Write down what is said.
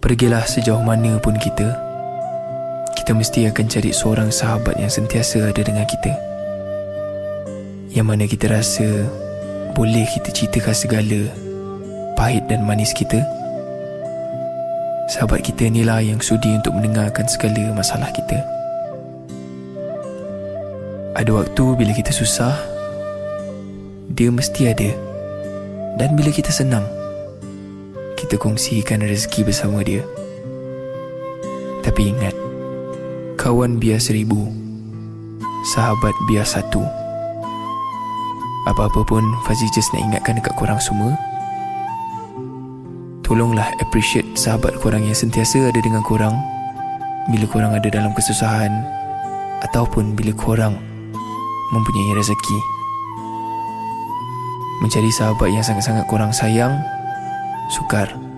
Pergilah sejauh mana pun kita Kita mesti akan cari seorang sahabat yang sentiasa ada dengan kita. Yang mana kita rasa Boleh kita ceritakan segala Pahit dan manis kita. Sahabat kita inilah yang sudi untuk mendengarkan segala masalah kita. Ada waktu bila kita susah Dia mesti ada. Dan bila kita senang kita kongsikan rezeki bersama dia. Tapi ingat, kawan biar seribu, sahabat biar satu. Apa-apa pun Fazi just nak ingatkan dekat korang semua. Tolonglah appreciate sahabat korang yang sentiasa ada dengan korang bila korang ada dalam kesusahan ataupun bila korang mempunyai rezeki. Mencari sahabat yang sangat-sangat korang sayang sukar